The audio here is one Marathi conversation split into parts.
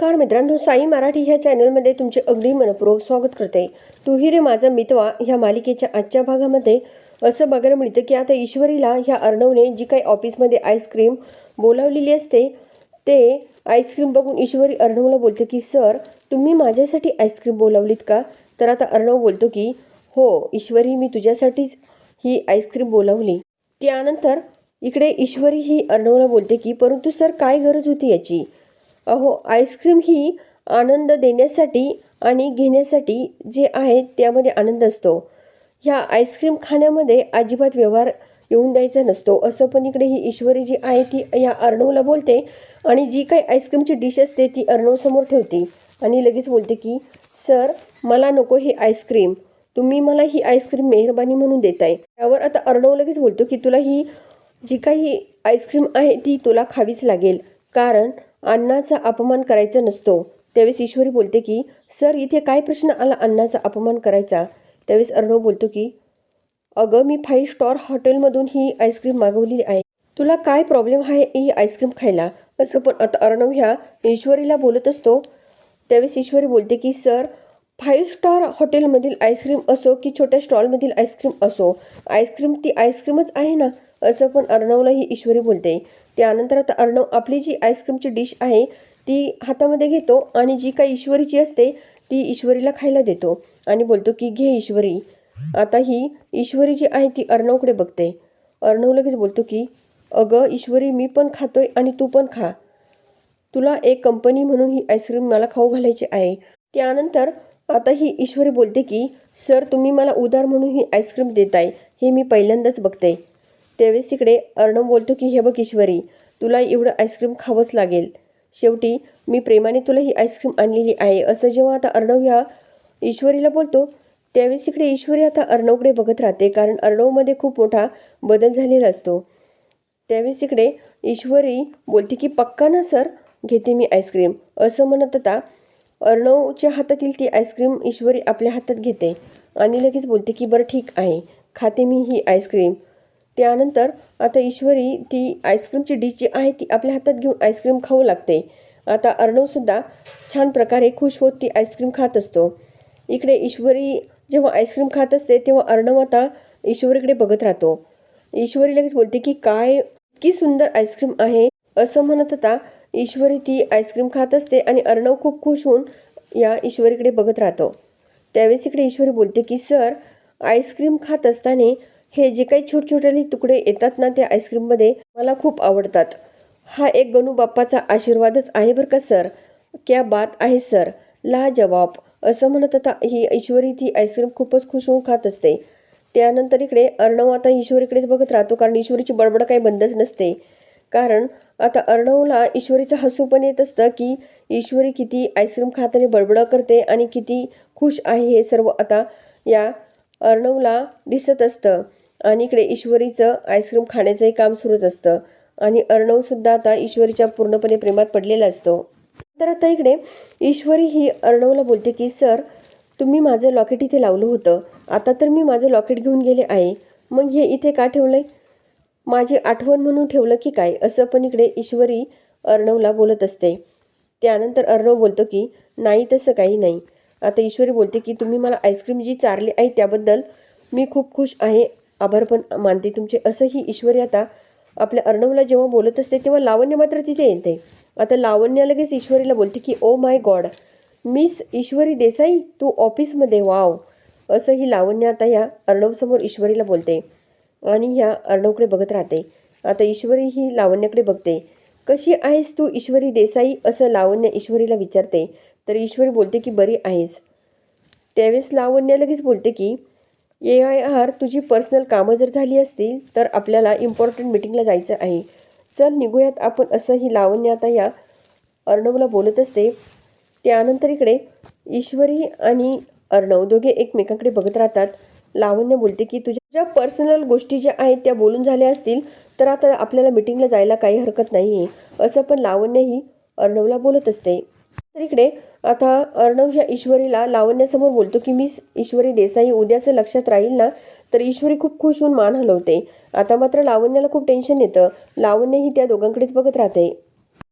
नमस्कार मित्रांनो साई मराठी ह्या चॅनलमध्ये तुमचे अगदी मनपूर्वक स्वागत करते. तुही रे माझा मितवा ह्या मालिकेच्या आजच्या भागामध्ये असं बघायला मिळतं की आता ईश्वरीला ह्या अर्णवने जी काही ऑफिसमध्ये आईस्क्रीम बोलावलेली असते ते आईस्क्रीम बघून ईश्वरी अर्णवला बोलते की सर तुम्ही माझ्यासाठी आईस्क्रीम बोलावलीत का? तर आता अर्णव बोलतो की हो ईश्वरी मी तुझ्यासाठीच ही आईस्क्रीम बोलावली. त्यानंतर इकडे ईश्वरी ही अर्णवला बोलते की परंतु सर काय गरज होती याची? अहो आईस्क्रीम ही आनंद देण्यासाठी आणि घेण्यासाठी जे आहे त्यामध्ये आनंद असतो. ह्या आईस्क्रीम खाण्यामध्ये अजिबात व्यवहार येऊन द्यायचा नसतो. असं पण इकडे ही ईश्वरी जी आहे ती या अर्णवला बोलते आणि जी काही आईस्क्रीमची डिश असते ती अर्णवसमोर ठेवते आणि लगेच बोलते की सर मला नको ही आईस्क्रीम. तुम्ही मला ही आईस्क्रीम मेहरबानी म्हणून देताय. त्यावर आता अर्णव लगेच बोलतो की तुला ही जी काही आईस्क्रीम आहे ती तुला खावीच लागेल. कारण अन्नाचा अपमान करायचा नसतो. त्यावेळेस ईश्वरी बोलते की सर इथे काय प्रश्न आला अन्नाचा अपमान करायचा? त्यावेळेस अर्णव बोलतो की अगं मी फाईव्ह स्टार हॉटेलमधून ही आईस्क्रीम मागवलेली आहे. तुला काय प्रॉब्लेम आहे ही आईस्क्रीम खायला? असं पण आता अर्णव ह्या ईश्वरीला बोलत असतो. त्यावेळेस ईश्वरी बोलते की सर फाईव्ह स्टार हॉटेलमधील आईस्क्रीम असो की छोट्या स्टॉलमधील आईस्क्रीम असो आईस्क्रीम ती आईस्क्रीमच आहे ना? असं पण अर्णवलाही ईश्वरी बोलते. त्यानंतर आता अर्णव आपली जी आईस्क्रीमची डिश आहे ती हातामध्ये घेतो आणि जी काही ईश्वरीची असते ती ईश्वरीला खायला देतो आणि बोलतो की घे ईश्वरी. आता ही ईश्वरी जी आहे ती अर्णवकडे बघते. अर्णव लगेच बोलतो की अगं ईश्वरी मी पण खातोय आणि तू पण खा. तुला एक कंपनी म्हणून ही आईस्क्रीम मला खाऊ घालायची आहे. त्यानंतर आता ही ईश्वरी बोलते की सर तुम्ही मला उदार म्हणून ही आईस्क्रीम देताय हे मी पहिल्यांदाच बघते. त्यावेळेस इकडे अर्णव बोलतो की हे बघ ईश्वरी तुला एवढं आईस्क्रीम खावंच लागेल. शेवटी मी प्रेमाने तुला ही आईस्क्रीम आणलेली आहे. असं जेव्हा आता अर्णव ह्या ईश्वरीला बोलतो त्यावेळेस इकडे ईश्वरी आता अर्णवकडे बघत राहते कारण अर्णवमध्ये खूप मोठा बदल झालेला असतो. त्यावेळेस इकडे ईश्वरी बोलते की पक्का ना सर घेते मी आईस्क्रीम असं म्हणत आता अर्णवच्या हातातील ती आईस्क्रीम ईश्वरी आपल्या हातात घेते आणि लगेच बोलते की बरं ठीक आहे खाते मी ही आईस्क्रीम त्यानंतर आता ईश्वरी ती आईस्क्रीमची डिश जी आहे ती आपल्या हातात घेऊन आईस्क्रीम खाऊ लागते. आता अर्णवसुद्धा छान प्रकारे खुश होत ती आईस्क्रीम खात असतो. इकडे ईश्वरी जेव्हा आईस्क्रीम खात असते तेव्हा अर्णव आता ईश्वरीकडे बघत राहतो. ईश्वरी लगेच बोलते की काय इतकी सुंदर आईस्क्रीम आहे. असं म्हणत आता ईश्वरी ती आईस्क्रीम खात असते आणि अर्णव खूप खुश होऊन या ईश्वरीकडे बघत राहतो. त्यावेळेस इकडे ईश्वरी बोलते की सर आईस्क्रीम खात असताना हे जे काही छोटे छोटे तुकडे येतात ना त्या आईस्क्रीममध्ये मला खूप आवडतात. हा एक गणू बाप्पाचा आशीर्वादच आहे बरं का सर? क्या बात आहे सर. ला जवाब असं म्हणत आता ही ईश्वरी ती आईस्क्रीम खूपच खुश होऊन खात असते. त्यानंतर इकडे अर्णव आता ईश्वरीकडेच बघत राहतो कारण ईश्वरीची बडबड काही बंदच नसते. कारण आता अर्णवला ईश्वरीचं हसू पण येत असतं की ईश्वरी किती आईस्क्रीम खाताने बडबड करते आणि किती खुश आहे हे सर्व आता या अर्णवला दिसत असतं. आणि इकडे ईश्वरीचं आईस्क्रीम खाण्याचंही काम सुरूच असतं. आणि अर्णवसुद्धा आता ईश्वरीच्या पूर्णपणे प्रेमात पडलेला असतो. तर आता इकडे ईश्वरी ही अर्णवला बोलते की सर तुम्ही माझं लॉकेट इथे लावलं होतं. आता तर मी माझं लॉकेट घेऊन गेले आहे. मग हे इथे का ठेवलं आहे माझी आठवण म्हणून ठेवलं की काय? असं पण इकडे ईश्वरी अर्णवला बोलत असते. त्यानंतर अर्णव बोलतो की नाही तसं काही नाही. आता ईश्वरी बोलते की तुम्ही मला आईस्क्रीम जी चारली आहे त्याबद्दल मी खूप खुश आहे. आभार पण मानते तुमचे. असंही ईश्वरी आता. आपल्या अर्णवला जेव्हा बोलत असते तेव्हा लावण्य मात्र तिथे येते. आता लावण्या लगेच ईश्वरीला बोलते की ओ my god miss Ishwari Desai तू ऑफिसमध्ये वाव असं ही लावण्य आता ह्या अर्णवसमोर ईश्वरीला बोलते. आणि ह्या अर्णवकडे बघत राहते. आता ईश्वरी ही लावण्याकडे बघते. कशी आहेस तू ईश्वरी देसाई? असं लावण्य ईश्वरीला विचारते. तर ईश्वरी बोलते की बरी आहेस. त्यावेळेस लावण्य लगेच बोलते की ए आय आर तुझी पर्सनल कामं जर झाली असतील तर आपल्याला इम्पॉर्टंट मिटिंगला जायचं आहे. चल निघूयात आपण असं ही लावण्य आता या अर्णवला बोलत असते. त्यानंतर इकडे ईश्वरी आणि अर्णव दोघे एकमेकांकडे बघत राहतात. लावण्य बोलते की तुझ्या पर्सनल गोष्टी ज्या आहेत त्या बोलून झाल्या असतील तर आता आपल्याला मिटिंगला जायला काही हरकत नाही आहे असं पण लावण्यही अर्णवला बोलत असते. तर इकडे आता अर्णव या ईश्वरीला लावण्यासमोर बोलतो की मी ईश्वरी देसाई उद्याचं लक्षात राहील ना तर ईश्वरी खूप खुश होऊन मान हलवते. आता मात्र लावण्याला खूप टेन्शन येतं. लावण्य ही त्या दोघांकडेच बघत राहते.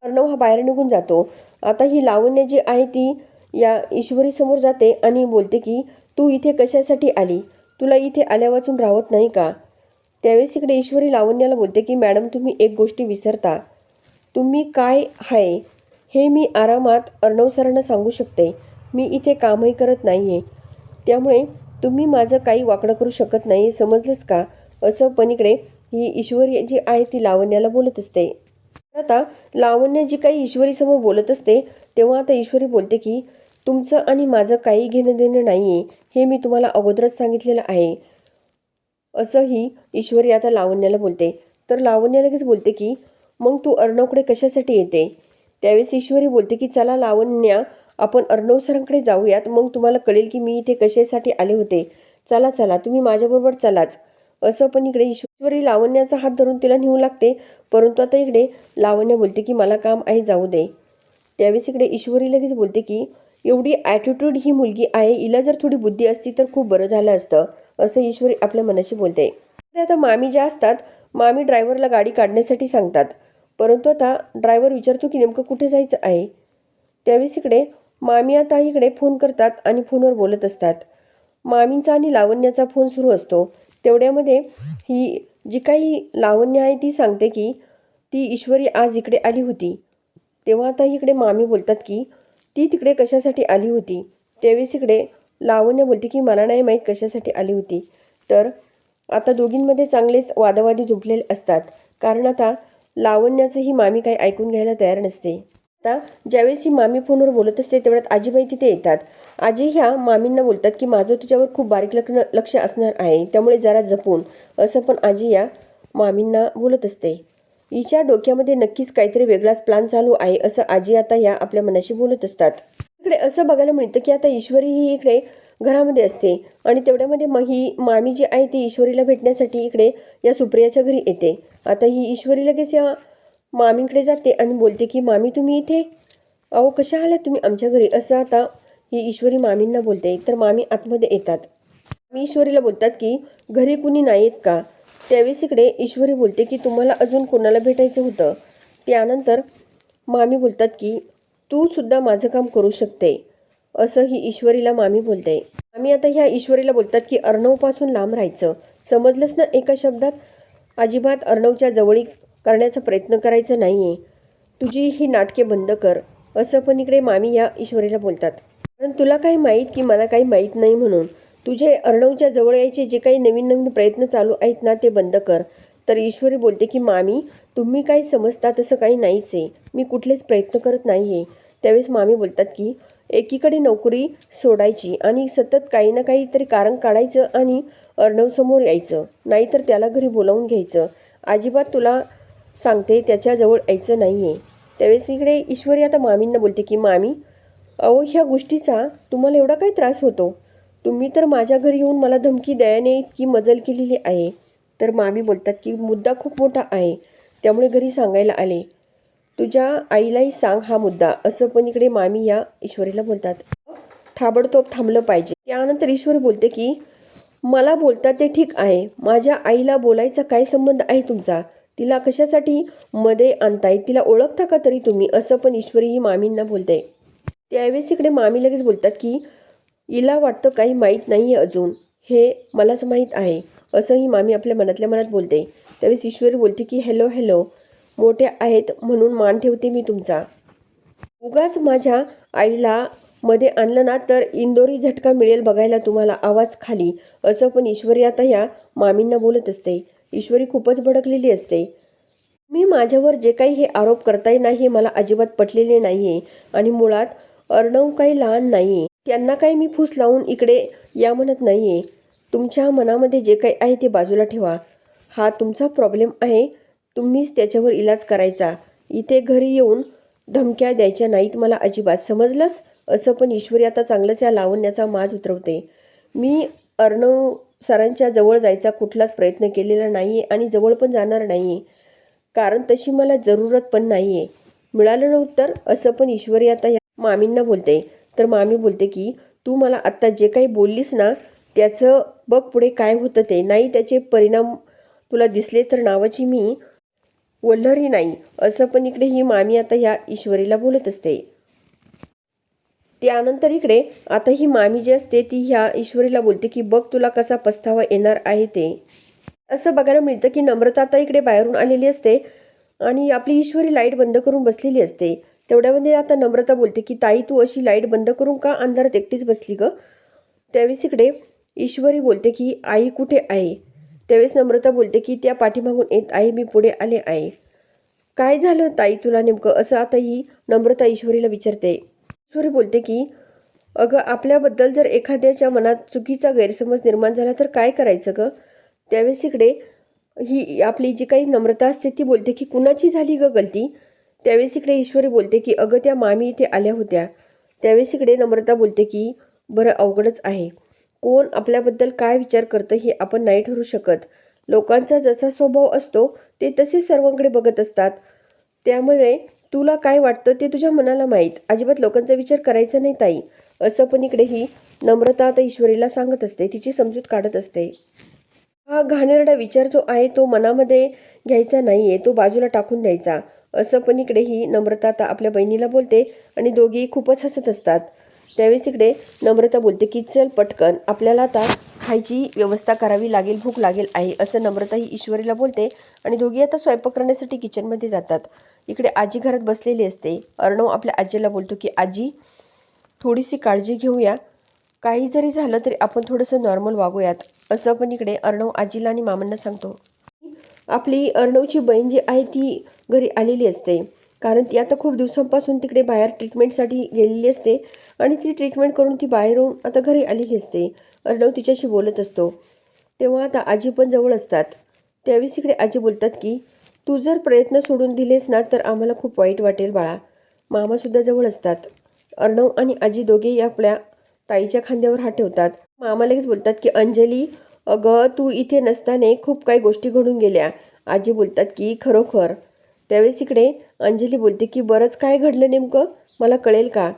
अर्णव हा बाहेर निघून जातो. आता ही लावण्य जी आहे ती या ईश्वरीसमोर जाते आणि बोलते की तू इथे कशासाठी आली? तुला इथे आल्या वाचून राहत नाही का त्यावेळेस इकडे ईश्वरी लावण्याला बोलते की मॅडम तुम्ही एक गोष्टी विसरता. तुम्ही काय आहे? हे मी आरामात अर्णव सरांना सांगू शकते. मी इथे कामही करत नाही आहे त्यामुळे तुम्ही माझं काही वाकडं करू शकत नाही समजलंच का? असं पणिकडे ही ईश्वरी जी आहे ती लावण्याला बोलत असते. आता लावण्य जी काही ईश्वरीसमोर बोलत असते तेव्हा आता ईश्वरी बोलते की तुमचं आणि माझं काही घेणं देणं नाही आहे हे मी तुम्हाला अगोदरच सांगितलेलं आहे. असंही ईश्वरी आता लावण्याला बोलते. तर लावण्या लगेच बोलते की मग तू अर्णवकडे कशासाठी येते? त्यावेळेस ईश्वरी बोलते की चला लावण्या आपण अर्णव सरांकडे जाऊयात. मग तुम्हाला कळेल की मी इथे कशासाठी आले होते. चला चला तुम्ही माझ्याबरोबर चलाच. असं पण इकडे ईश्वरी लावण्याचा हात धरून तिला नेऊ लागते. परंतु आता इकडे लावण्या बोलते की मला काम आहे जाऊ दे. त्यावेळेस इकडे ईश्वरी लगेच बोलते की एवढी ॲटिट्यूड ही मुलगी आहे. हिला जर थोडी बुद्धी असती तर खूप बरं झालं असतं. असं ईश्वरी आपल्या मनाशी बोलते. आता मामी ज्या असतात मामी ड्रायव्हरला गाडी काढण्यासाठी सांगतात. परंतु आता ड्रायव्हर विचारतो की नेमकं कुठे जायचं आहे? त्यावेळेस इकडे मामी आता इकडे फोन करतात आणि फोनवर बोलत असतात. मामींचा आणि लावण्याचा फोन सुरू असतो. तेवढ्यामध्ये ही जी काही लावण्य आहे ती सांगते की ती ईश्वरी आज इकडे आली होती. तेव्हा आता इकडे मामी बोलतात की ती तिकडे कशासाठी आली होती? त्यावेळेस इकडे लावण्य बोलते की मला नाही माहीत कशासाठी आली होती. तर आता दोघींमध्ये चांगलेच वादावादी झुंपलेले असतात. कारण आता लावण्याचं ही मामी काही ऐकून घ्यायला तयार नसते. आता ज्यावेळेस ही मामी फोनवर बोलत असते तेवढ्यात आजीबाई तिथे येतात. आजी ह्या मामींना बोलतात की माझं तुझ्यावर खूप बारीक लक्ष लक्ष असणार आहे त्यामुळे जरा जपून. असं पण आजी या मामींना बोलत असते. हिच्या डोक्यामध्ये नक्कीच काहीतरी वेगळाच प्लॅन चालू आहे असं आजी आता या आपल्या मनाशी बोलत असतात. इकडे असं बघायला मिळतं की आता ईश्वरी ही इकडे घरामध्ये असते. आणि तेवढ्यामध्ये मग ही मामी जी आहे ती ईश्वरीला भेटण्यासाठी इकडे या सुप्रियाच्या घरी येते. आता ही ईश्वरी लगेच या मामींकडे जाते आणि बोलते की मामी तुम्ही इथे? अहो कशा आलात तुम्ही आमच्या घरी? असं आता ही ईश्वरी मामींना बोलते. तर मामी आतमध्ये येतात. मी ईश्वरीला बोलतात की घरी कुणी नाहीत का? त्यावेळेस इकडे ईश्वरी बोलते की तुम्हाला अजून कोणाला भेटायचं होतं? त्यानंतर मामी बोलतात की तू सुद्धा माझं काम करू शकते. असं ही ईश्वरीला मामी बोलते. आम्ही आता ह्या ईश्वरीला बोलतात की अर्णवपासून लांब राहायचं. समजलंच ना एका शब्दात? अजिबात अर्णवच्या जवळी करण्याचा प्रयत्न करायचा नाही आहे तुझी ही नाटके बंद कर. असं पण इकडे मामी या ईश्वरीला बोलतात. कारण तुला काही माहीत की मला काही माहीत नाही म्हणून. तुझे अर्णवच्या जवळ यायचे जे काही नवीन नवीन प्रयत्न चालू आहेत ना ते बंद कर. तर ईश्वरी बोलते की मामी तुम्ही काही समजता तसं काही नाहीच आहे. मी कुठलेच प्रयत्न करत नाही आहे त्यावेळेस मामी बोलतात की एकीकडे नोकरी सोडायची आणि सतत काही ना काहीतरी कारण काढायचं आणि अर्णवसमोर यायचं. नाहीतर त्याला घरी बोलावून घ्यायचं. अजिबात तुला सांगते त्याच्याजवळ यायचं नाही आहे त्यावेळेस इकडे ईश्वरी आता मामींना बोलते की मामी अहो ह्या गोष्टीचा तुम्हाला एवढा काय त्रास होतो? तुम्ही तर माझ्या घरी येऊन मला धमकी द्यायने इतकी मजल केलेली आहे. तर मामी बोलतात की मुद्दा खूप मोठा आहे. त्यामुळे घरी सांगायला आले. तुझ्या आईलाही सांग हा मुद्दा. असं पण इकडे मामी या ईश्वरीला बोलतात. थाबडतोब थांबलं पाहिजे. त्यानंतर ईश्वर बोलते की मला बोलता ते ठीक आहे. माझ्या आईला बोलायचा काय संबंध आहे तुमचा? तिला कशासाठी मध्ये आणताय? तिला ओळखता का तरी तुम्ही? असं पण ईश्वरी ही मामींना बोलते. त्यावेळेस इकडे मामी लगेच बोलतात की हिला वाटतं काही माहीत नाही आहे अजून. हे मलाच माहीत आहे. असं ही मामी आपल्या मनातल्या मनात बोलते. त्यावेळेस ईश्वरी बोलते की हॅलो हॅलो. मोठे आहेत म्हणून मान ठेवते मी तुमचा. उगाच माझ्या आईला मध्ये आणलं ना तर इंदोरी झटका मिळेल बघायला तुम्हाला आवाज खाली. असं पण ईश्वरी आता या मामींना बोलत असते. ईश्वरी खूपच भडकलेली असते. मी माझ्यावर जे काही हे आरोप करताय नाही हे मला अजिबात पटलेले नाही आहे आणि मुळात अर्णव काही लहान नाही आहे त्यांना काही मी फूस लावून इकडे या म्हणत नाही आहे तुमच्या मनामध्ये जे काही आहे ते बाजूला ठेवा. हा तुमचा प्रॉब्लेम आहे. तुम्हीच त्याच्यावर इलाज करायचा. इथे घरी येऊन धमक्या द्यायच्या नाहीत मला अजिबात. समजलंच असं पण ईश्वरी आता चांगलंच या लावण्याचा माज उतरवते. मी अर्णव सरांच्या जवळ जायचा कुठलाच प्रयत्न केलेला नाही आहे आणि जवळ पण जाणार नाही आहे कारण तशी मला जरूरत पण नाही आहे मिळालं नव्हतं असं पण ईश्वरी आता या मामींना बोलते. तर मामी बोलते की तू मला आत्ता जे काही बोललीस ना त्याचं बघ पुढे काय होतं ते. नाही त्याचे परिणाम तुला दिसले तर नावाची मी वल्लरी नाही असं पण इकडे ही मामी आता ह्या ईश्वरीला बोलत असते. त्यानंतर इकडे आता ही मामी जी असते ती ह्या ईश्वरीला बोलते की बघ तुला कसा पस्तावा येणार आहे ते. असं बघायला मिळतं की नम्रता आता इकडे बाहेरून आलेली असते आणि आपली ईश्वरी लाइट बंद करून बसलेली असते. तेवढ्यामध्ये आता नम्रता बोलते की ताई तू अशी लाइट बंद करून का अंधारात एकटीच बसली ग? त्यावेळेस इकडे ईश्वरी बोलते की आई कुठे आहे? त्यावेळेस नम्रता बोलते की त्या पाठीमागून येत आहे मी पुढे आले आहे. काय झालं ताई तुला नेमकं? असं आता ही नम्रता ईश्वरीला विचारते. ईश्वरी बोलते की अगं आपल्याबद्दल जर एखाद्याच्या मनात चुकीचा गैरसमज निर्माण झाला तर काय करायचं ग? त्यावेळेस इकडे ही आपली जी काही नम्रता असते ती बोलते की कुणाची झाली ग गलती? त्यावेळेस इकडे ईश्वरी बोलते की अगं त्या मामी इथे आल्या होत्या. त्यावेळेस इकडे नम्रता बोलते की बरं अवघडच आहे. कोण आपल्याबद्दल काय विचार करतं हे आपण नाही ठरू शकत. लोकांचा जसा स्वभाव असतो ते तसेच सर्वांकडे बघत असतात. त्यामुळे तुला काय वाटतं ते तुझ्या मनाला माहीत. अजिबात लोकांचा विचार करायचा नाही ताई. असं पण इकडे ही नम्रता आता ईश्वरीला सांगत असते. तिची समजूत काढत असते. हा घाणेरडा विचार जो आहे तो मनामध्ये घ्यायचा नाही आहे तो बाजूला टाकून द्यायचा. असं पण इकडे ही नम्रता आता आपल्या बहिणीला बोलते आणि दोघी खूपच हसत असतात. त्यावेळेस इकडे नम्रता बोलते की चल पटकन आपल्याला आता खायची व्यवस्था करावी लागेल भूक लागेल आहे असं नम्रता ही ईश्वरीला बोलते. आणि दोघी आता स्वयंपाक करण्यासाठी किचनमध्ये जातात. इकडे आजी घरात बसलेली असते. अर्णव आपल्या आजीला बोलतो की आजी थोडीशी काळजी घेऊया. काही जरी झालं तरी आपण थोडंसं नॉर्मल वागूयात असं पण इकडे अर्णव आजीला आणि मामांना सांगतो. आपली अर्णवची बहीण जी आहे ती घरी आलेली असते. कारण ती आता खूप दिवसांपासून तिकडे बाहेर ट्रीटमेंटसाठी गेलेली असते आणि ती ट्रीटमेंट करून ती बाहेरून आता घरी आलेली असते. अर्णव तिच्याशी बोलत असतो. तेव्हा आता आजी पण जवळ असतात. त्यावेळेस इकडे आजी बोलतात की तू जर प्रयत्न सोडून दिलेस ना तर आम्हाला खूप वाईट वाटेल बाळा. मामासुद्धा जवळ असतात. अर्णव आणि आजी दोघेही आपल्या ताईच्या खांद्यावर हात ठेवतात. मामा लगेच बोलतात की अंजली अगं तू इथे नसताने खूप काही गोष्टी घडून गेल्या. आजी बोलतात की खरोखर. त्यावेळेस इकडे अंजली बोलते की बरंच काय घडलं नेमकं? मला कळेल का?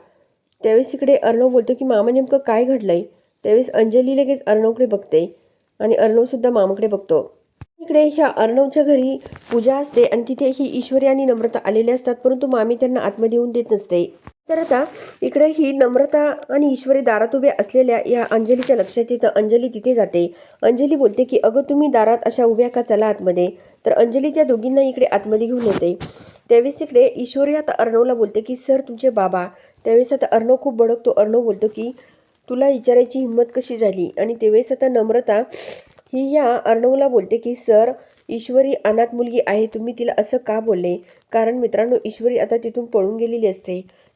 त्यावेळेस इकडे अर्णव बोलतो की मामा नेमकं काय घडलं आहे त्यावेळेस अंजली लगेच अर्णवकडे बघते आणि अर्णवसुद्धा मामाकडे बघतो. इकडे ह्या अर्णवच्या घरी पूजा असते आणि तिथे ही ईश्वरी आणि नम्रता आलेल्या असतात परंतु मामी त्यांना आतमध्ये येऊन देत नसते. तर आता इकडे ही नम्रता आणि ईश्वरी दारात उभ्या असलेल्या या अंजलीच्या लक्षात येतं. अंजली तिथे जाते. अंजली बोलते की अगं तुम्ही दारात अशा उभ्या का? चला आतमध्ये. तर अंजली त्या दोघींना इकडे आतमध्ये घेऊन येते. त्यावेळेस इकडे ईश्वरी आता अर्णवला बोलते की सर तुमचे बाबा. त्यावेळेस आता अर्णव खूप भडकतो. अर्णव बोलतो की तुला विचारायची हिंमत कशी झाली? आणि त्यावेळेस आता नम्रता ही या अर्णवला बोलते की सर ईश्वरी अनाथ मुलगी आहे. तुम्ही तिला असं का बोलले? कारण मित्रांनो ईश्वरी आता तिथून पळून गेलेली असते.